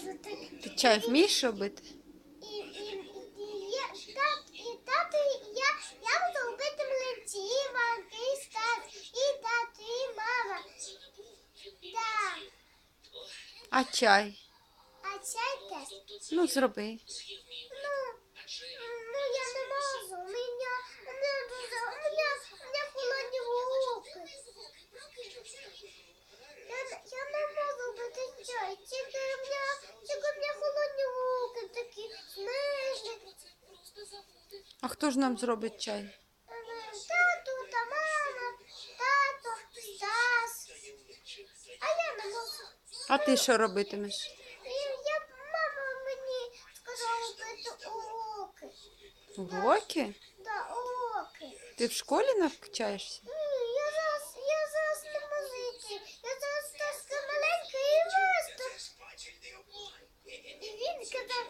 так. Ти чай вмієш робити? І, і, і, я, і я, я буду робити млинці, і і стат, і тато, і мама. Да. А чай? А чай теж. Ну, зроби. Ну А хто ж нам зробить чай? Тату та мама, тато, Стас. А я не можу. А ти що робитимеш? Я, мама мені сказала робити уроки. Уроки? Да, уроки. Ти в школі навчаєшся? Ні, я зараз, я зараз не можу йти. Я зараз така маленька і виступ. І він казав,